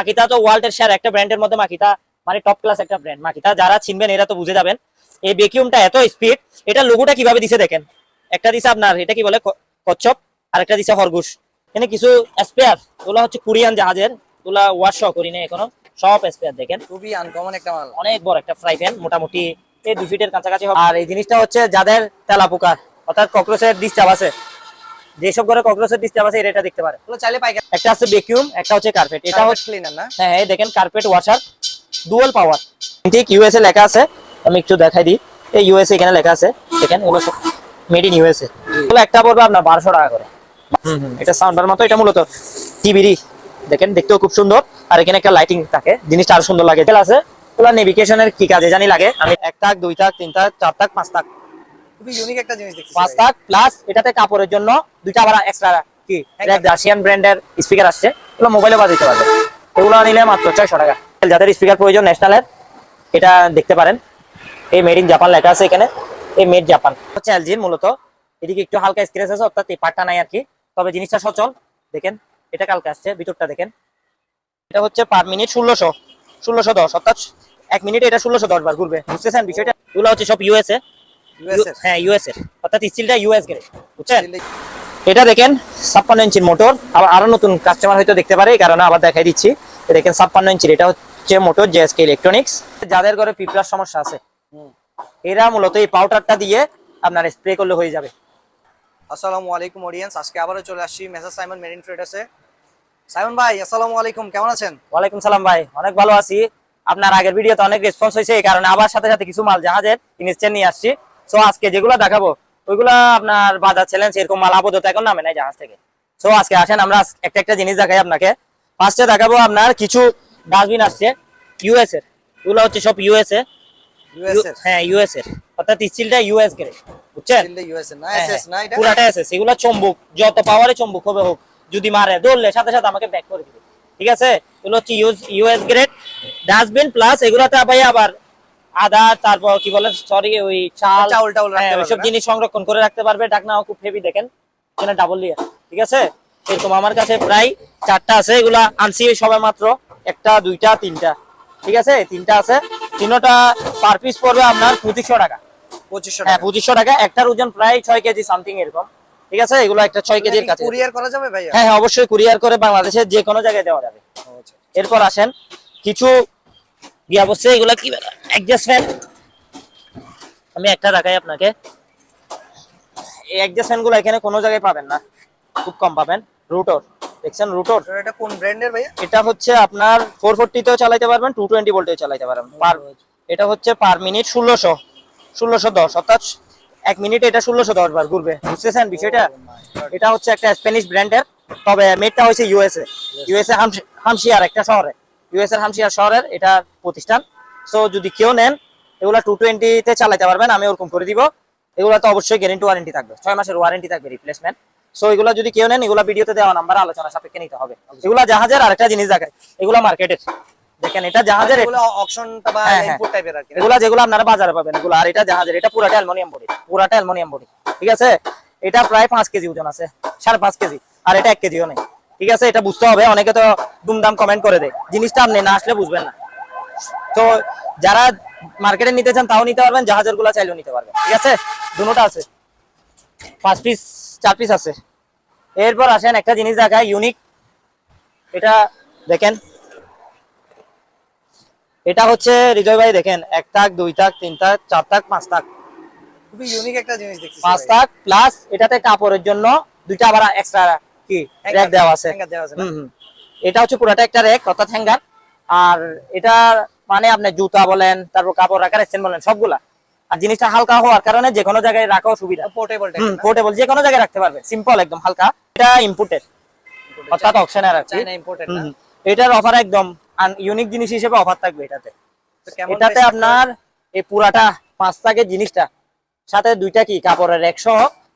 Makita তো ওয়ার্ল্ডের সেরা একটা ব্র্যান্ডের মধ্যে মাকিতা মানে টপ ক্লাস একটা ব্র্যান্ড মাকিতা যারা চিনবেন এরা তো বুঝে যাবেন। এই ভ্যাকিউমটা এত স্পিড এটা লোগোটা কীভাবে দিছে দেখেন? একটা দিছে আপনার এটা কি বলে? কচ্ছপ আর একটা দিছে খরগোশ। এখানে কিছু স্পেয়ার ওগুলো হচ্ছে কোরিয়ান জাহাজের ওগুলা ওয়াশ করি না এখনও। সব স্পেয়ার দেখেন। খুবই আনকমন একটা মাল। অনেক বড় একটা ফ্রাই প্যান মোটামুটি এই দুই ফিটের কাছাকাছি আর এই জিনিসটা হচ্ছে যাদের তেলা পোকা অর্থাৎ ককরোচের ডিস্টার্ব আছে। যেসব ঘরে ককরোচের ডিস্টার্ব আছে এটা দেখতে পারে এগুলো চাইলে পাইকারি। একটা আছে ভ্যাকিউম একটা হচ্ছে কার্পেট এটা হচ্ছে ক্লিনার না? হ্যাঁ এই দেখেন কার্পেট ওয়াশার ডুয়াল পাওয়ার ঠিক ইউএসএ লেখা আছে আমি একটু দেখাই দিই। এই ইউএসএ এখানে লেখা আছে দেখেন এগুলো মেড ইন ইউএসএ এগুলো একটা পড়বে আপনার বারোশো টাকা করে। এটা সাউন্ডার মতো এটা মূলত টিভিরই দেখেন দেখতেও খুব সুন্দর। আর এখানে একটা লাইটিং থাকে জিনিসটা আরও সুন্দর লাগে। আছে ওগুলো নেভিগেশনের কি কাজে জানি লাগে। আমি এক তাক দুই তাক তিন তাক চার তাক পাঁচ তাক খুবই ইউনিক একটা জিনিস দেখছি তাক প্লাস এটাতে কাপড়ের জন্য দুইটা আবার এক্সট্রা কি রাশিয়ান ব্র্যান্ডের স্পিকার আসছে। এগুলো মোবাইলে বাজাইতে পারবে এগুলো নিলে মাত্র ছয়শো টাকা। যাদের স্পিকার প্রয়োজন ন্যাশনালের এটা দেখতে পারেন। এই মেড ইন জাপান লেখা আছে এখানে। এই মেড জাপান হচ্ছে এলজির মূলত। এদিকে একটু হালকা স্ক্রেচ আছে অর্থাৎ এই পাটটা নাই আর কি তবে জিনিসটা সচল। দেখেন এটা কালকে আসছে ভিতরটা দেখেন। এটা হচ্ছে পার মিনিট ষোলোশো। ষোলোশো দশ অর্থাৎ এক মিনিটে এটা ষোলোশো দশ বার ঘুরবে। বুঝতেছেন বিষয়টা? এগুলো হচ্ছে সব ইউএসএ হ্যাঁ ইউএস এর অর্থাৎ স্টিলটা ইউএস গ্রেড বুঝছেন? এটা দেখেন ছাপ্পান্ন ইঞ্চির মোটর। আবার আরও নতুন কাস্টমার হয়তো দেখতে পারে এই কারণে আবার দেখাই দিচ্ছি। দেখেন ছাপ্পান্ন ইঞ্চির এটা হচ্ছে মোটর জেএসকে ইলেকট্রনিক্স যাদের ঘরে পিঁপড়ার সমস্যা আছে এরা মূলত এই পাউডারটা দিয়ে আপনার স্প্রে করলে হয়ে যাবে। আসসালামু আলাইকুম অডিয়েন্স আজকে আবারও চলে আসছি মেসা সাইমন মেরিন ট্রেডার্সে সাইমন ভাই আসসালামু আলাইকুম কেমন আছেন? ওয়ালাইকুম সালাম ভাই অনেক ভালো আছি। আপনার আগের ভিডিওতে অনেক রেসপন্স হয়েছে এই কারণে আবার সাথে সাথে কিছু মাল জাহাজের ইনস্ট্যান্ট নিয়ে আসছি। সো আজকে যেগুলো দেখাবো ওইগুলো আপনার বাজার চ্যালেঞ্জ এরকম মাল আপাতত এখন নামে নাই জাহাজ থেকে। সো আজকে আসেন আমরা একটা একটা জিনিস দেখাই আপনাকে। ফার্স্টে দেখাবো আপনার কিছু ডাস্টবিন আসছে ইউএস এর। এগুলো হচ্ছে সব ইউএস এ। এর? হ্যাঁ ইউএস এর। অর্থাৎ স্টিলটা ইউএস গ্রেড বুঝছেন? হ্যাঁ, পুরাটা এসএস এগুলো চম্বুক। যত পাওয়ারে চম্বুক হবে হোক যদি মারে দৌড়লে সাথে সাথে আমাকে ব্যাক করে দিবে। ঠিক আছে? এগুলো হচ্ছে ইউএস গ্রেড ডাস্টবিন প্লাস এগুলোতে ভাই আবার আদা তারপর কি বলে সরি ওই চাল চাউল টাউল হ্যাঁ, না? জিনিস সংরক্ষণ করে রাখতে পারবে। ডাকনাও খুব হেভি দেখেন। এখানে ডাবল লিয়ার ঠিক আছে? এরকম আমার কাছে প্রায় চারটা আছে এগুলা আনছি সবাই মাত্র। একটা দুইটা তিনটা ঠিক আছে? তিনটা আছে। তিনটা পার পিস পড়বে আপনার পঁচিশশো টাকা। পঁচিশশো হ্যাঁ টাকা পঁচিশশো টাকা। একটার ওজন প্রায় ছয় কেজি সামথিং এরকম ঠিক আছে? এগুলো একটা ছয় কেজির কাছে। কুরিয়ার করা যাবে ভাইয়া? হ্যাঁ হ্যাঁ অবশ্যই কুরিয়ার করে বাংলাদেশের যে কোনো জায়গায় দেওয়া যাবে। এরপর আসেন কিছু গিয়া বসছে এগুলো কি অ্যাডজাস্ট ফ্যান আমি একটা দেখাই আপনাকে। এই অ্যাডজাস্ট ফ্যানগুলো এখানে কোনো জায়গায় পাবেন না। খুব কম পাবেন। রুটোর দেখছেন রুটোর এটা কোন ব্র্যান্ডের ভাইয়া? এটা হচ্ছে আপনার ফোর ফোরটিতেও চালাইতে পারবেন টু টোয়েন্টি ভোল্টেও চালাইতে পারবেন। পার এটা হচ্ছে পার মিনিট ষোলোশো। ষোলোশো দশ অর্থাৎ এক মিনিটে এটা ষোলোশো দশ বার ঘুরবে। বুঝতেছেন বিষয়টা? এটা হচ্ছে একটা স্প্যানিশ ব্র্যান্ডের তবে মেডটা হয়েছে ইউএসএ ইউএসএ হামশিয়ার একটা শহরে। ইউএসএ হামশিয়ার শহরের এটা প্রতিষ্ঠান। সো যদি কেউ নেন এগুলা টু টোয়েন্টিতে চালাইতে পারবেন আমি ওরকম করে দিব। এগুলো তো অবশ্যই গ্যারেন্টি ওয়ারেন্টি থাকবে। ছয় মাসের ওয়ারেন্টি থাকবে রিপ্লেসমেন্ট সো এগুলো যদি কেউ নেন এগুলো ভিডিওতে দেওয়া নাম্বার আলোচনা সাপেক্ষে নিতে হবে। এগুলা জাহাজের আরেকটা জিনিস দেখায় এগুলো মার্কেটের দেখেন এটা জাহাজের এগুলো অকশনটা বা হ্যাঁ, হ্যাঁ। ইনপুট টাইপের আর কি? এগুলা যেগুলো আপনারা বাজারে পাবেন এগুলো। আর এটা জাহাজের এটা পুরাটা অ্যালমোনিয়াম বডি পুরাটা অ্যালমোনিয়াম বডি ঠিক আছে? এটা প্রায় পাঁচ কেজি ওজন আছে সাড়ে পাঁচ কেজি। আর এটা এক কেজিও নেই। ঠিক আছে এটা বুঝতে হবে অনেকে তো দুমদাম কমেন্ট করে দেয়। জিনিসটা আপনি না আসলে বুঝবেন না। তো যারা মার্কেটে নিতে চান তাও নিতে পারবেন জাহাজেরগুলা চাইলেও নিতে পারবেন। ঠিক আছে? দুটোটা আছে। পাঁচ পিস চার পিস আছে। এরপর আসেন একটা জিনিস দেখায় ইউনিক এটা দেখেন। এটা হচ্ছে হৃদয় ভাই দেখেন এক তাক দুই তাক তিন তাক চার তাক পাঁচ তাক। খুবই ইউনিক একটা জিনিস দেখছি পাঁচ তাক প্লাস এটাতে কাপড়ের জন্য দুইটা আবার এক্সট্রা কি? র্যাক দেওয়া আছে। দেওয়া আছে। এটা হচ্ছে পুরাটা একটা র্যাক অর্থাৎ হ্যাঙ্গার। আর এটা মানে আপনি জুতা বলেন তারপর কাপড় রাখার স্ট্যান্ড বলেন সবগুলা। আর জিনিসটা হালকা হওয়ার কারণে যে কোনো জায়গায় রাখাও সুবিধা। পোর্টেবল পোর্টেবল যে কোনো জায়গায় রাখতে পারবে। সিম্পল একদম হালকা। এটা ইম্পোর্টেড অর্থাৎ অপশনের হুম। এটার অফার একদম ইউনিক জিনিস হিসেবে অফার থাকবে এটাতে। এটাতে আপনার এই পুরাটা পাঁচ টাকের জিনিসটা। সাথে দুইটা কি? কাপড়ের একশো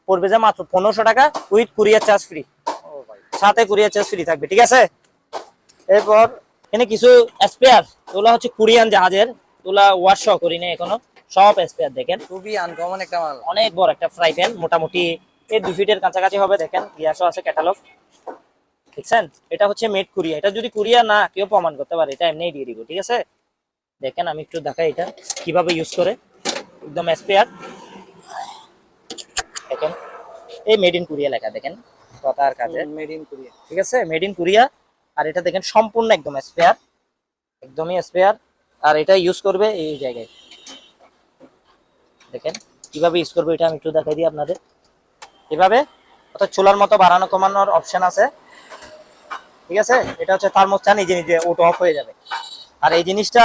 পড়বে যে মাত্র পনেরোশো টাকা উইথ কুরিয়ার চার্জ ফ্রি সাথে কুরিয়ার চার্জ ফ্রি থাকবে ঠিক আছে? এরপর এখানে কিছু স্পেয়ার ওগুলো হচ্ছে কোরিয়ান জাহাজের ওগুলা ওয়াশ করি না এখনও সব স্পেয়ার দেখেন। খুবই আনকমন একটা মাল। অনেক বড় একটা ফ্রাই প্যান মোটামুটি এই দুই ফিটের কাছাকাছি হবে দেখেন গ্যাসও আছে ক্যাটালগ দেখছেন? এটা হচ্ছে মেড কুরিয়া এটা যদি কুরিয়া না কেউ প্রমাণ করতে পারে এটা এমনিই দিয়ে দিব ঠিক আছে? দেখেন আমি একটু দেখাই এটা কীভাবে ইউজ করে একদম স্পেয়ার দেখেন এই মেড ইন কুরিয়া লেখা দেখেন। কথার কাজে। মেড ইন কোরিয়া ঠিক আছে? মেড ইন কোরিয়া আর এটা দেখেন সম্পূর্ণ একদম স্পেয়ার একদমই স্পেয়ার আর এটা ইউজ করবে এই জায়গায়। দেখেন কীভাবে ইউজ করবে এটা আমি একটু দেখাই দিই আপনাদের। এভাবে অর্থাৎ চুলার মতো বাড়ানো কমানোর অপশন আছে। ঠিক আছে? এটা হচ্ছে থার্মোস্ট্যাট নিজে নিজে ওটো অফ হয়ে যাবে। আর এই জিনিসটা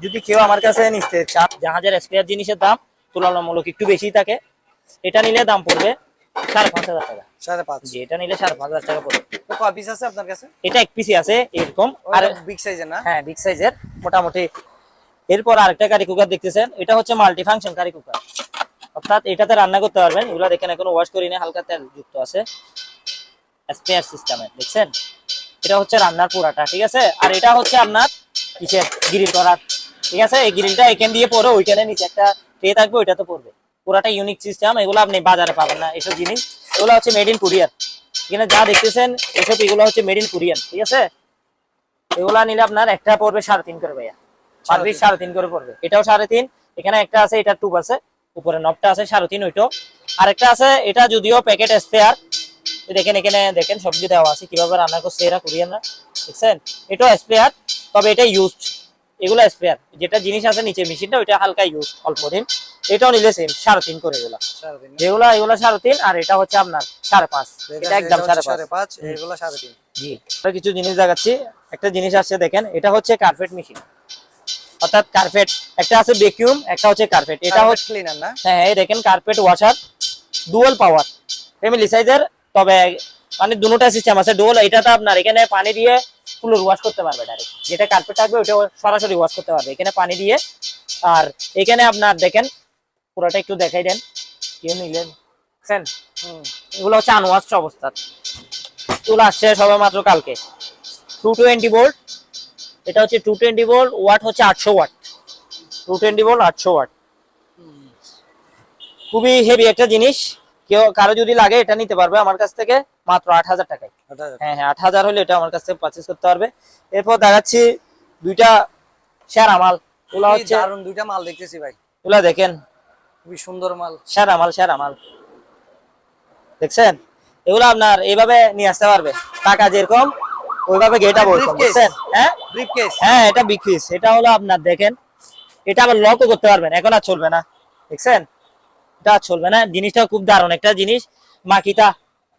যদি কেউ আমার কাছে নিতে চান জাহাজের স্পেয়ার জিনিসের দাম তুলনামূলক একটু বেশি থাকে। এটা নিলে দাম পড়বে সাড়ে পাঁচ হাজার টাকা। সাড়ে পাঁচ। জি এটা নিলে সাড়ে পাঁচ হাজার টাকা পড়বে। তো কয় পিস আছে আপনার কাছে? এটা এক পিসি আছে এরকম। আর আর বিগ সাইজের না? হ্যাঁ বিগ সাইজের মোটামুটি। এরপর আরেকটা কারি কুকার দেখতেছেন এটা হচ্ছে মাল্টি ফাংশন কারি কুকার অর্থাৎ এটাতে রান্না করতে পারবেন এগুলো দেখেন এখনও ওয়াশ করিনি হালকা তেল যুক্ত আছে। স্পেয়ার সিস্টেমে দেখছেন? এটা হচ্ছে রান্নার পুরাটা ঠিক আছে? আর এটা হচ্ছে আপনার কিসের? গ্রিল করার। ঠিক আছে? এই গ্রিলটা এখান দিয়ে পরে ওইখানে নিচে একটা ট্রে থাকবে ওইটাতে পড়বে। পুরাটা ইউনিক সিস্টেম এগুলো আপনি বাজারে পাবেন না এসব জিনিস। এগুলো হচ্ছে মেড ইন কুরিয়ার এখানে যা দেখতেছেন এসব এগুলো হচ্ছে মেড ইন কুরিয়ান ঠিক আছে? এগুলা নিলে আপনার একটা পড়বে সাড়ে তিন করে ভাইয়া। পার পিস সাড়ে তিন করে পড়বে। এটাও সাড়ে তিন। এখানে একটা আছে এটা টুব আছে উপরে নবটা আছে সাড়ে তিন ওইটাও আরেকটা আছে এটা যদিও প্যাকেট স্পেয়ার দেখেন এখানে দেখেন সবজি দেওয়া আছে কীভাবে রান্না করছে এরা কোরিয়ানরা দেখছেন? এটাও স্পেয়ার তবে এটা ইউজড এগুলো স্পেয়ার যেটা জিনিস আছে নিচে মেশিনটা ওইটা হালকা ইউজ অল্প দিন। এটাও নিলে সেম সাড়ে তিন করে এগুলা। যেগুলা এগুলা সাড়ে তিন আর এটা হচ্ছে আপনার সাড়ে পাঁচ। এটা একদম সাড়ে পাঁচ। সাড়ে সাড়ে তিন। জি। কিছু জিনিস দেখাচ্ছি। একটা জিনিস আসছে দেখেন এটা হচ্ছে কার্পেট মেশিন অর্থাৎ কার্পেট একটা আছে ভ্যাকুয়াম একটা হচ্ছে কার্পেট এটা হচ্ছে ক্লিনার না? হ্যাঁ এই দেখেন carpet washer dual power family সাইজের তবে মানে দুটোটা সিস্টেম আছে ডুয়াল এটাতে আপনার এখানে পানি দিয়ে ফ্লোর ওয়াশ করতে পারবে ডাইরেক্ট যেটা কার্পেট থাকবে ওটা সরাসরি ওয়াশ করতে পারবে। এখানে পানি দিয়ে আর এখানে আপনার দেখেন পুরোটা একটু দেখাই দেন। কেউ নিলেন? বুঝছেন? এগুলো হচ্ছে আনওয়াশ অবস্থা এগুলো আসছে সবে মাত্র কালকে। টু টোয়েন্টি ভোল্ট এটা হচ্ছে টু টোয়েন্টি ভোল্ট ওয়াট হচ্ছে আটশো ওয়াট টু টোয়েন্টি ভোল্ট আটশো ওয়াট খুবই হেভি একটা জিনিস। কেউ কারও যদি লাগে এটা নিতে পারবে আমার কাছ থেকে মাত্র আট হাজার টাকায়। হ্যাঁ হ্যাঁ আট হাজার হলে এটা আমার কাছ থেকে পারচেস করতে পারবে। এরপর দেখাচ্ছি দুইটা সেরা মাল। কি হচ্ছে দুইটা মাল দেখতেছি ভাই। এগুলো দেখেন। খুবই সুন্দর মাল। সেরা মাল সেরা মাল। দেখছেন? এগুলো আপনার এইভাবে নিয়ে আসতে পারবে। টাকা যেরকম ওইভাবে গেটা বলছেন হ্যাঁ? হ্যাঁ এটা বিক্রিস এটা হলো আপনার দেখেন এটা আবার লকও করতে পারবেন। এখন আর চলবে না। দেখছেন? এটা চলবে না। জিনিসটা খুব দারুণ একটা জিনিস। মাকিতা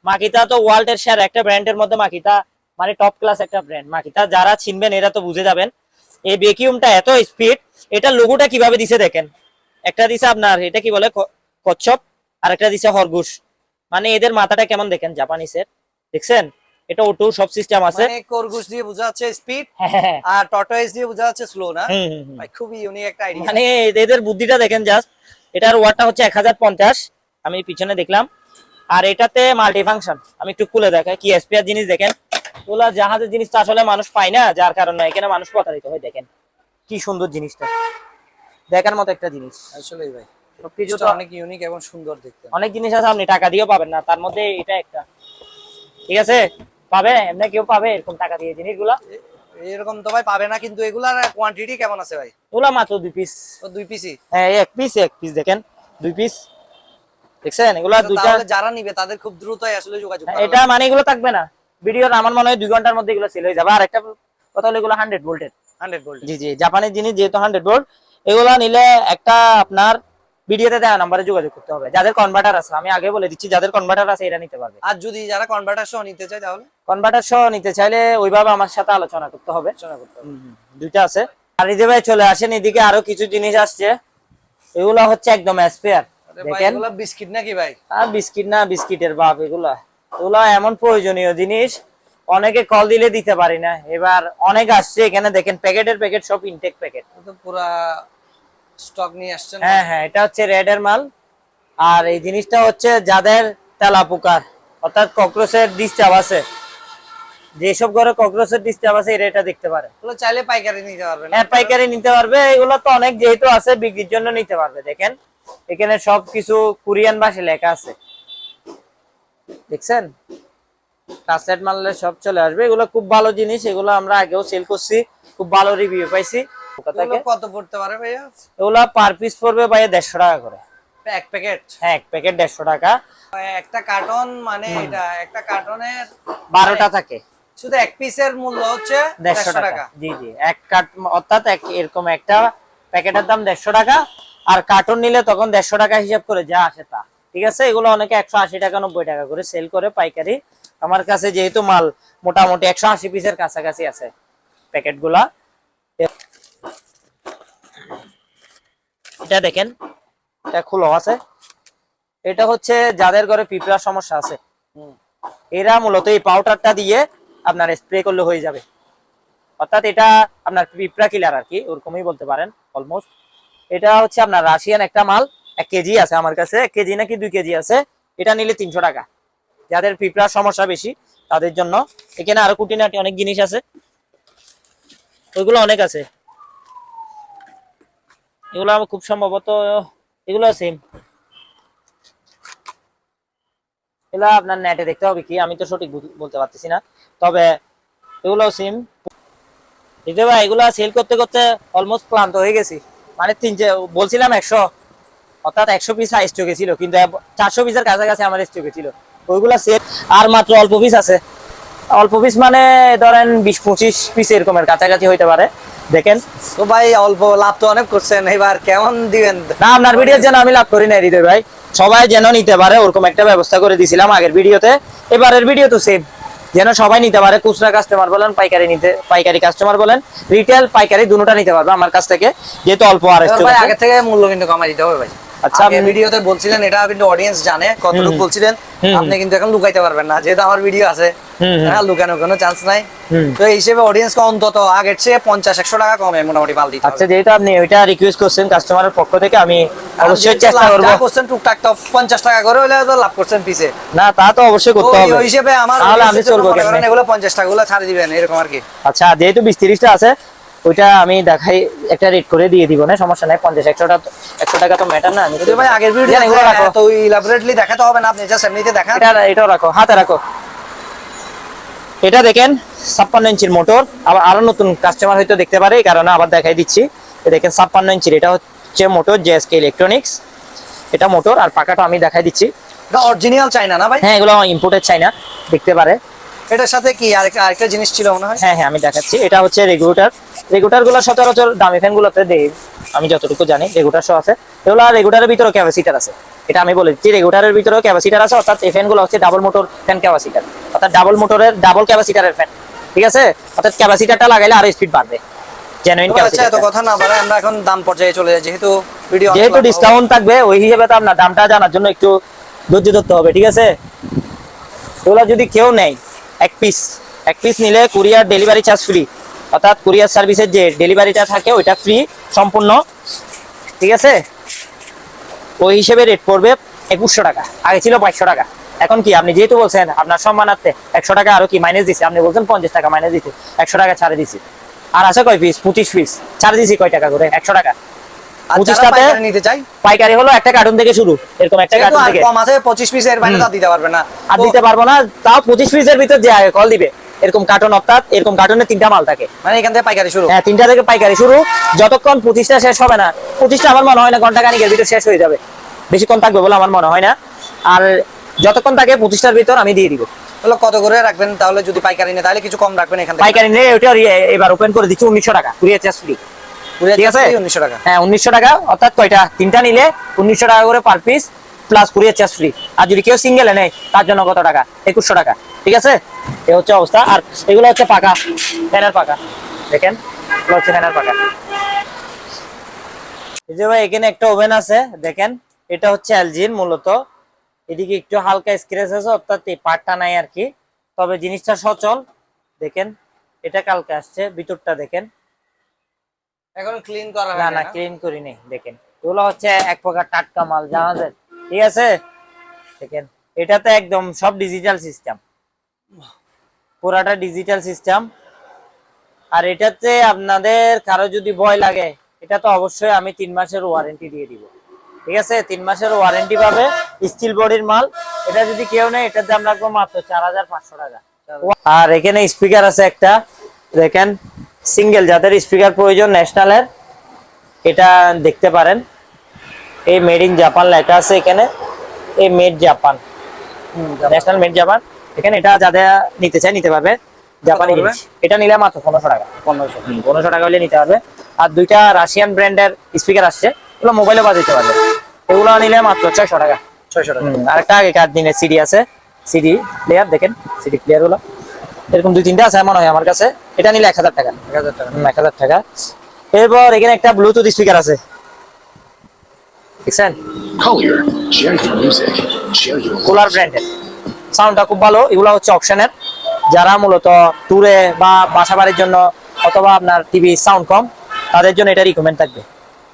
মাকিতা তো ওয়ার্ল্ড এর সেরা একটা ব্র্যান্ডের মধ্যে মাকিতা মানে টপ ক্লাস একটা ব্র্যান্ড মাকিতা যারা চিনবেন এরা তো বুঝে যাবেন। এই ভ্যাকিউমটা এত স্পিড এটা লোগোটা কীভাবে দিছে দেখেন? একটা দিছে আপনার এটা কি বলে কচ্ছপ আর একটা দিছে হরগুস মানে এদের মাথাটা কেমন দেখেন জাপানিসের দেখছেন? এটা ওটু সব সিস্টেম আছে। মানে কোরগুস দিয়ে বোঝা যাচ্ছে স্পিড হ্যাঁ। আর টর্টয়েস দিয়ে বোঝা যাচ্ছে স্লো না। ভাই খুবই ইউনিক একটা আইডিয়া মানে এদের বুদ্ধিটা দেখেন জাস্ট এটার ওয়াটটা হচ্ছে এক হাজার পঞ্চাশ আমি পিছনে দেখলাম। আর এটাতে মাল্টি ফাংশন আমি একটু খুলে দেখাই কি এসপিআর জিনিস দেখেন? ওগুলা জাহাজের জিনিস তো আসলে মানুষ পায় না যার কারণে এখানে মানুষ প্রতারিত হয় দেখেন। কি সুন্দর জিনিসটা। দেখার মতো একটা জিনিস। আসলেই ভাই। সবকিছু তো অনেক ইউনিক এবং সুন্দর দেখতে। অনেক জিনিস আছে আপনি টাকা দিয়েও পাবেন না তার মধ্যে এটা একটা। ঠিক আছে? পাবে? এমনি কেউ পাবে এরকম টাকা দিয়ে জিনিসগুলা? এরকম তো ভাই পাবে না কিন্তু এগুলার কোয়ান্টিটি কেমন আছে ভাই? ওগুলা মাত্র দুই পিস ও দুই পিসি হ্যাঁ এক পিস এক পিস দেখেন। দুই পিস দেখছেন? এগুলা দুইটা যারা নিবে তাদের খুব দ্রুতই আসলে যোগাযোগ হ্যাঁ, এটা মানে এগুলো থাকবে না। ভিডিওর আমার মনে হয় দুই ঘণ্টার মধ্যে এগুলো সেল হয়ে যাবে। আর একটা কথা হলো এগুলো হান্ড্রেড ভোল্টের হান্ড্রেড ভোল্ট জি জি জাপানের জিনিস যেহেতু হান্ড্রেড ভোল্ট এগুলো নিলে একটা আপনার ভিডিওতে দেওয়া নাম্বারে যোগাযোগ করতে হবে। যাদের কনভার্টার আছে আমি আগে বলে দিচ্ছি যাদের কনভার্টার আছে এটা নিতে পারবে। আর যদি যারা কনভার্টার সহ নিতে চায় তাহলে? কনভার্টার সহ নিতে চাইলে ওইভাবে আমার সাথে আলোচনা করতে হবে। আলোচনা করতে হবে। দুইটা আছে। আর এই ভাই চলে আসেন এদিকে আরও কিছু জিনিস আসছে। এগুলো হচ্ছে একদম স্পেয়ার দেখেন। এগুলা বিস্কিট নাকি ভাই? আর বিস্কিট না বিস্কিটের বাপ এগুলা। এগুলা এমন প্রয়োজনীয় জিনিস অনেকে কল দিলে দিতে পারি না। এবার অনেক আসছে এখানে দেখেন প্যাকেটের প্যাকেট সব ইনটেক প্যাকেট। পুরা স্টক নিয়ে আসছেন। হ্যাঁ হ্যাঁ এটা হচ্ছে রেড এর মাল। আর এই জিনিসটা হচ্ছে যাদের তেলা পোকার অর্থাৎ ককরোচের ডিস্টার্ব আছে। যেসব ঘরে ককরোচের ডিস্টার্ব আছে এরা এটা দেখতে পারে। এগুলো চাইলে পাইকারি নিতে পারবে হ্যাঁ পাইকারি নিতে পারবে। এগুলো তো অনেক যেহেতু আছে বিক্রির জন্য নিতে পারবে। দেখেন এখানে সব কিছু কোরিয়ান ভাষায় লেখা আছে। দেখছেন? কাস্টেড মারলে সব চলে আসবে। এগুলো খুব ভালো জিনিস এগুলো আমরা আগেও সেল করছি খুব ভালো রিভিউ পাইছি। কত পড়তে পারে ভাইয়া? এগুলা পার পিস পড়বে ভাই দেড়শো টাকা করে। এক প্যাকেট হ্যাঁ এক প্যাকেট দেড়শো টাকা। একটা কার্টন মানে এটা একটা কার্টনের বারোটা থাকে। শুধু এক পিসের মূল্য হচ্ছে দেড়শো টাকা। জি জি। এক অর্থাৎ এক এরকম একটা প্যাকেটের দাম দেড়শো টাকা। আর কার্টন নিলে তখন দেড়শো টাকা হিসাব করে যা আসে তা। ঠিক আছে? এগুলো অনেকে একশো আশি টাকা নব্বই টাকা করে সেল করে পাইকারি। আমার কাছে যেহেতু মাল মোটামুটি একশো আশি পিসের কাছাকাছি আছে প্যাকেটগুলা এটা দেখেন এটা খুলো আছে। এটা হচ্ছে যাদের ঘরে পিঁপড়ার সমস্যা আছে। এরা মূলত এই পাউডারটা দিয়ে আপনার স্প্রে করলে হয়ে যাবে। অর্থাৎ এটা আপনার পিঁপড়া কিলার আর কি ওরকমই বলতে পারেন অলমোস্ট এটা হচ্ছে আপনার রাশিয়ান একটা মাল। এক কেজি আছে আমার কাছে, এক কেজি নাকি দুই কেজি আছে, এটা নিলে তিনশো টাকা। যাদের পিঁপড়ার সমস্যা বেশি, তাদের জন্য এখানে আরও কুটিনাটি অনেক জিনিস আছে। ওইগুলো অনেক আছে। এগুলো আমার খুব সম্ভবত, এগুলো সেম এগুলো আপনার নেটে দেখতে হবে কি, আমি তো সঠিক বলতে পারতেছি না। তবে এগুলো সিম ভাই, এগুলো সেল করতে করতে অলমোস্ট ক্লান্ত হয়ে গেছি। মানে তিন বলছিলাম একশো অর্থাৎ একশো পিস স্টকে ছিল কিন্তু চারশো পিসের কাছাকাছি আমার স্টকে ছিল। ওইগুলা সেল আর মাত্র অল্প পিস আছে। অল্প পিস মানে ধরেন বিশ পঁচিশ পিস এরকমের কাছাকাছি হইতে পারে। দেখেন। তো ভাই অল্প লাভ তো অনেক করছেন। এবার কেমন দিবেন? না আপনার ভিডিওর জন্য আমি লাভ করি না হৃদয় ভাই। সবাই যেন নিতে পারে ওরকম একটা ব্যবস্থা করে দিছিলাম আগের ভিডিওতে। এবারের ভিডিও তো সেম যেন সবাই নিতে পারে খুচরা কাস্টমার বলেন পাইকারি নিতে পাইকারি কাস্টমার বলেন রিটেল পাইকারি দুটোটা নিতে পারবে আমার কাছ থেকে যেহেতু অল্প আর আগে থেকে মূল্য কিন্তু কমাই দিতে হবে ভাই। আচ্ছা, আপনি- ভিডিওতে বলছিলেন এটা কিন্তু অডিয়েন্স জানে কতটুকু বলছিলেন আপনি কিন্তু এখন লুকাইতে পারবেন না যেহেতু আমার ভিডিও আছে। হ্যাঁ কোনো চান্স নাই। তো এই হিসেবে অডিয়েন্সকে অন্তত আগের চেয়ে পঞ্চাশ একশো টাকা কমে মোটামুটি দিতে আচ্ছা যেহেতু আপনি ওইটা রিকোয়েস্ট করছেন কাস্টমারের পক্ষ থেকে আমি অবশ্যই চেষ্টা করব। করছেন টুকটাক তো পঞ্চাশ টাকা করে হলে তো লাভ করছেন পিছে। না তা তো অবশ্যই করতে হবে। ওই হিসেবে আমার তাহলে আমি চলবো এগুলো পঞ্চাশ টাকা গুলো ছাড় দিবেন এরকম আর কি। আচ্ছা যেহেতু বিশ তিরিশটা আছে ওইটা আমি দেখাই একটা রেট করে দিয়ে দিব না? সমস্যা নাই পঞ্চাশ একশোটা একশো টাকা তো ম্যাটার না? আমি যদি ভাই আগের ভিডিও জান, এগুলো রাখো। তো ইলাবোরেটলি দেখাতে হবে না আপনি জাস্ট এমনিতে দেখান। এটা এটাও রাখো হাতে রাখো। এটা দেখেন ছাপ্পান্ন ইঞ্চির মোটর আবার আরও নতুন কাস্টমার হয়তো দেখতে পারে এই কারণে আবার দেখাই দিচ্ছি। দেখেন ছাপ্পান্ন ইঞ্চির এটা হচ্ছে মোটর জেএসকে ইলেকট্রনিক্স এটা মোটর আর পাকাটা আমি দেখাই দিচ্ছি। অরিজিনাল চাইনা না ভাই? হ্যাঁ এগুলো ইম্পোর্টেড চাই না দেখতে পারে। এটার সাথে কি আরেকটা আরেকটা জিনিস ছিল মনে হয়? হ্যাঁ হ্যাঁ আমি দেখাচ্ছি। এটা হচ্ছে রেগুলেটর। রেগুলেটরগুলো সচরাচর দামি ফ্যান গুলোতে দেই। আমি যতটুকু জানি রেগুলেটর সহ আছে। এগুলো রেগুলেটরের ভিতরে ক্যাপাসিটার আছে। এটা আমি বলে দিচ্ছি রেগুলেটরের ভিতরেও ক্যাপাসিটার আছে অর্থাৎ এই ফ্যানগুলো হচ্ছে ডাবল মোটর ফ্যান ক্যাপাসিটার অর্থাৎ ডাবল মোটরের ডাবল ক্যাপাসিটারের ফ্যান ঠিক আছে? অর্থাৎ ক্যাপাসিটারটা লাগাইলে আরও স্পিড বাড়বে। জেনুইন তো আচ্ছা এত কথা না বলে আমরা এখন দাম পর্যায়ে চলে যাই। যেহেতু ভিডিও যেহেতু ডিসকাউন্ট থাকবে ওই হিসেবে তো আপনার দামটা জানার জন্য একটু ধৈর্য ধরতে হবে ঠিক আছে? এগুলো যদি কেউ নেয় এক পিস এক পিস নিলে কুরিয়ার ডেলিভারি চার্জ ফ্রি অর্থাৎ কুরিয়ার সার্ভিসের যে ডেলিভারিটা থাকে, ওইটা ফ্রি সম্পূর্ণ। ঠিক আছে? ওই হিসেবে রেট পড়বে একুশশো টাকা। আগে ছিল বাইশশো টাকা। এখন কি? আপনি যেহেতু বলছেন, আপনার সম্মানার্থে একশো টাকা আরও কি মাইনাস দিচ্ছে আপনি বলছেন পঞ্চাশ টাকা মাইনাস দিচ্ছে একশো টাকা ছাড়ে দিচ্ছি আর আছে কয় পিস পঁচিশ পিস ছাড়ে দিচ্ছি কয় টাকা করে? একশো টাকা। পঁচিশটাতে নিতে চাই পাইকারি হলো একটা কার্টুন থেকে শুরু এরকম একটা কার্টুন থেকে। কম আছে পঁচিশ বাইরে তো দিতে পারবে না। আর দিতে পারব না তাও পঁচিশ পিসের ভিতর যে আগে কল দিবে এরকম কার্টুন অর্থাৎ এরকম কার্টুনে তিনটা মাল থাকে। মানে এখান থেকে পাইকারি শুরু। হ্যাঁ তিনটা থেকে পাইকারি শুরু যতক্ষণ পঁচিশটা শেষ হবে না পঁচিশটা আমার মনে হয় না ঘণ্টা খানিকের ভিতর শেষ হয়ে যাবে। বেশিক্ষণ থাকবে বলে আমার মনে হয় না। আর যতক্ষণ থাকে পঁচিশটার ভিতর আমি দিয়ে দিব। তাহলে কত করে রাখবেন? তাহলে যদি পাইকারি নেই তাহলে কিছু কম রাখবেন এখান থেকে। পাইকারি নিয়ে ওইটা এ- এবার ওপেন করে দিচ্ছি উনিশশো টাকা কুড়িয়ে চার্জ ফ্রি ঠিক আছে? উনিশশো টাকা। হ্যাঁ উনিশশো টাকা অর্থাৎ কয়টা? তিনটা নিলে উনিশশো টাকা করে per piece plus charge free আর যদি কেউ সিঙ্গেলে নেয় তার জন্য কত টাকা? একুশশো টাকা। ঠিক আছে? এ হচ্ছে অবস্থা। আর এগুলো হচ্ছে পাকা। ফ্যানের পাকা। দেখেন এগুলো হচ্ছে ফ্যানের পাকা। এই যে ভাই এখানে একটা ওভেন আছে। দেখেন এটা হচ্ছে এলজির মূলত। এদিকে একটু হালকা স্ক্র্যাচ আছে অর্থাৎ এই নাই আর কি। তবে জিনিসটা সচল। দেখেন এটা কালকে আসছে ভিতরটা দেখেন। এখন ক্লিন করা না না ক্লিন করিনি দেখেন। এগুলো হচ্ছে এক প্রকার টাটকা মাল জাহাজের ঠিক আছে? দেখেন এটাতে একদম সব ডিজিটাল সিস্টেম পুরাটা ডিজিটাল সিস্টেম আর এটাতে আপনাদের কারও যদি ভয় লাগে এটা তো অবশ্যই আমি তিন মাসের ওয়ারেন্টি দিয়ে দিব। ঠিক আছে? তিন মাসের ওয়ারেন্টি পাবে স্টিল বডির মাল। এটা যদি কেউ নেয় এটার দাম রাখব মাত্র চার হাজার পাঁচশো টাকা। আর এখানে স্পিকার আছে একটা। দেখেন সিঙ্গেল যাদের স্পিকার প্রয়োজন ন্যাশনালের এটা দেখতে পারেন। এই মেড ইন জাপান লেখা আছে এখানে। এই made Japan National made Japan এখানে এটা যাদের নিতে চায় নিতে পারবে। জাপানি জিনিস এটা নিলে মাত্র পনেরোশো টাকা। পনেরোশো। পনেরোশো টাকা হলে নিতে পারবে। আর দুইটা রাশিয়ান ব্র্যান্ডের স্পিকার আসছে। এগুলো মোবাইলে বাজাতে পারবে। এগুলো নিলে মাত্র ছয়শো টাকা। ছয়শো টাকা। আরেকটা আগেকার দিনের সিডি আছে। সিডি প্লেয়ার দেখেন। সিডি প্লেয়ারগুলো। এরকম দুই তিনটা আছে মনে হয় আমার কাছে। এটা নিলে এক হাজার টাকা। এক হাজার টাকা। এক হাজার টাকা। এরপর এখানে একটা ব্লুটুথ স্পিকার আছে। দেখছেন? কুলার ব্র্যান্ডের সাউন্ডটা খুব ভালো। এগুলো হচ্ছে অপশনের যারা মূলত ট্যুরে বা বাসা বাড়ির জন্য অথবা আপনার টিভি সাউন্ড কম তাদের জন্য এটা রিকমেন্ড থাকবে।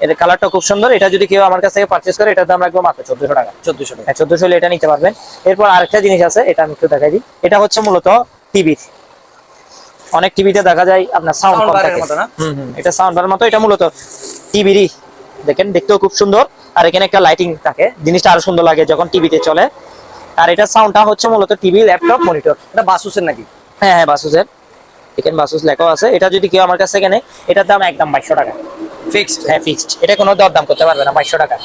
এর কালারটা খুব সুন্দর। এটা যদি কেউ আমার কাছ থেকে পারচেস করে এটার দাম রাখব মাত্র চোদ্দশো টাকা। চোদ্দশো টাকা। হ্যাঁ চোদ্দশো এটা নিতে পারবেন। এরপর আরেকটা জিনিস আছে এটা আমি একটু দেখাই দিই। এটা হচ্ছে মূলত টিভির অনেক টিভিতে দেখা যায় আপনার সাউন্ড কম থাকে। এটা সাউন্ড বারের মতো এটা মূলত টিভিরই। দেখেন দেখতেও খুব সুন্দর। আর এখানে একটা লাইটিং থাকে। জিনিসটা আরও সুন্দর লাগে যখন টিভিতে চলে। আর এটা সাউন্ডটা হচ্ছে মূলত টিভি ল্যাপটপ মনিটর এটা বাসুসের নাকি? হ্যাঁ হ্যাঁ বাসুসের। এখানে বাসুস লেখাও আছে। এটা যদি কেউ আমার কাছে থেকে নেয় এটার দাম একদম বাইশশো টাকা। ফিক্সড হ্যাঁ ফিক্সড এটা কোনো দরদাম করতে পারবে না বাইশশো টাকা।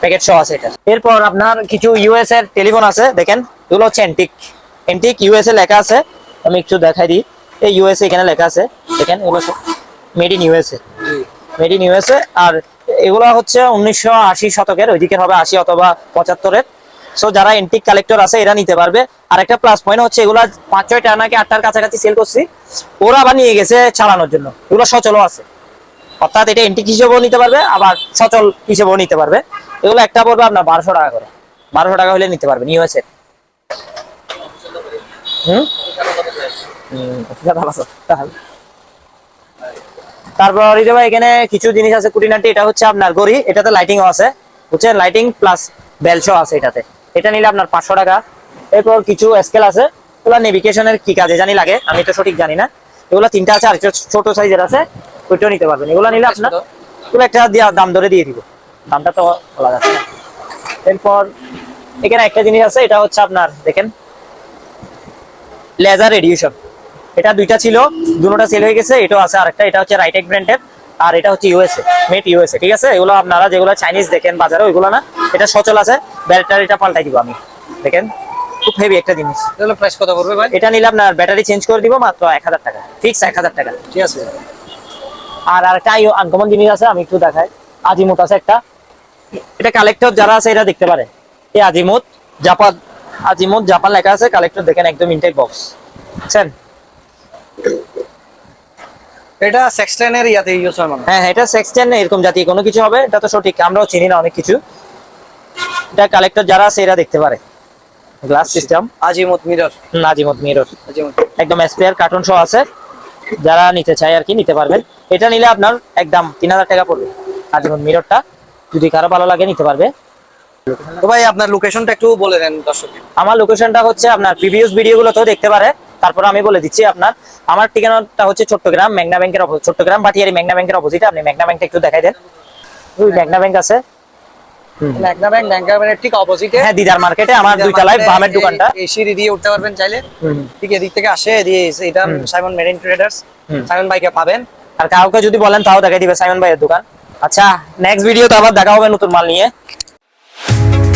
প্যাকেট সহ আছে এটা। এরপর আপনার কিছু ইউএস এর টেলিফোন আছে। দেখেন এগুলো হচ্ছে এন্টিক এন্টিক ইউএস এ লেখা আছে। আমি একটু দেখাই দিই। এই ইউএসএ এখানে লেখা আছে। দেখেন, এগুলো made in USA made in USA আর এগুলো হচ্ছে উনিশশো আশি শতকের, ওইদিকের হবে আশি অথবা পঁচাত্তরের। সো যারা এন্টিক কালেক্টর আছে, এরা নিতে পারবে। আর একটা প্লাস পয়েন্ট হচ্ছে, এগুলো পাঁচ ছয়টা নাকি আটটার কাছাকাছি সেল করছি। ওরা আবার নিয়ে গেছে চালানোর জন্য। এগুলো সচলও আছে। অর্থাৎ এটা এন্টিক হিসেবেও নিতে পারবে, আবার সচল হিসেবেও নিতে পারবে। এগুলো একটা পড়বে আপনার বারোশো টাকা করে। বারোশো টাকা হলে নিতে পারবেন ইউএসএ হুম হুম, অফিসার ভালো আছো? তাহলে। তারপর ভাই এখানে কিছু জিনিস আছে কুটিনাটি এটা হচ্ছে আপনার গড়ি এটাতে লাইটিংও আছে বুঝছেন? লাইটিং প্লাস বেলশো আছে এটাতে। এটা নিলে আপনার পাঁচশো টাকা। এরপর কিছু স্কেল আছে এগুলো নেভিগেশনের কি কাজে জানি লাগে আমি তো সঠিক জানি না। এগুলো তিনটা আছে আর ছোট সাইজের আছে ওইটাও নিতে পারবেন। এগুলো নিলে আপনার এগুলো একটা দাম ধরে দিয়ে দিব। দামটা তো বলা যাচ্ছে না। এরপর এখানে একটা জিনিস আছে এটা হচ্ছে আপনার দেখেন লেজার রেডিয়েশন এটা দুইটা ছিল দুটোটা সেল হয়ে গেছে এটাও আছে আরেকটা এটা হচ্ছে রাইটেক ব্র্যান্ডের আর এটা হচ্ছে ইউএসএ মেট ইউএসএ ঠিক আছে? এগুলো আপনারা যেগুলো চাইনিজ দেখেন বাজারে ওইগুলো না এটা সচল আছে ব্যাটারি এটা পাল্টাই দিব আমি। দেখেন খুব হেভি একটা জিনিস। এগুলো প্রাইস কত করবে ভাই? এটা নিলে আপনার ব্যাটারি চেঞ্জ করে দিব মাত্র এক হাজার টাকা ফিক্স এক হাজার টাকা। ঠিক আছে। আর আরেকটা আনকমন জিনিস আছে আমি একটু দেখাই। আজিমুত আছে একটা। এটা কালেক্টর যারা আছে এটা দেখতে পারে। এই আজিমুত জাপান আজিমুত জাপান লেখা আছে কালেক্টর দেখেন একদম ইনটেক বক্স বুঝছেন? এটা সেক্সটেনের ইয়াতে ইউজ হয় মানে। হ্যাঁ হ্যাঁ, এটা সেক্সটেন এরকম জাতীয় কোনো কিছু হবে এটা তো সঠিক আমরাও চিনি না অনেক কিছু। এটা কালেক্টর যারা আছে এরা দেখতে পারে। Glass system azimuth mirror. Azimuth mirror. একদম স্পেয়ার কার্টুন সহ আছে। যারা নিতে চায় আর কি নিতে পারবেন। এটা নিলে আপনার একদম তিন হাজার টাকা পড়বে। আজিমত মিররটা যদি কারও ভালো লাগে নিতে পারবে। তো ভাই আপনার লোকেশনটা একটু বলে দেন দর্শককে আমার লোকেশনটা হচ্ছে আপনার প্রিভিয়াস ভিডিওগুলোতেও দেখতে পারে। তারপর আমি বলে দিচ্ছি আপনার আমার ঠিকানাটা হচ্ছে চট্টগ্রাম মেঘনা ব্যাংকের অপোজিট চট্টগ্রাম ভাটিয়ারি মেঘনা ব্যাংকের অপোজিটে আপনি মেঘনা ব্যাংকটা একটু দেখাই দেন। ওই মেঘনা ব্যাংক আছে। ম্যাগনা ব্যাংক ব্যাংকার ব্যাংকের ঠিক অপোজিটে হ্যাঁ দিদার মার্কেটে আমার দুই তলায় বামের দোকানটা। এই সিঁড়ি দিয়ে উঠতে পারবেন চাইলে। হুম। ঠিক এদিক থেকে আসে দিয়ে এটা সাইমন মেরিন ট্রেডার্স সাইমন ভাইকে পাবেন। আর কাউকে যদি বলেন তাও দেখাই দিবে সাইমন ভাইয়ের দোকান। আচ্ছা নেক্সট ভিডিওতে আবার দেখা হবে নতুন মাল নিয়ে। you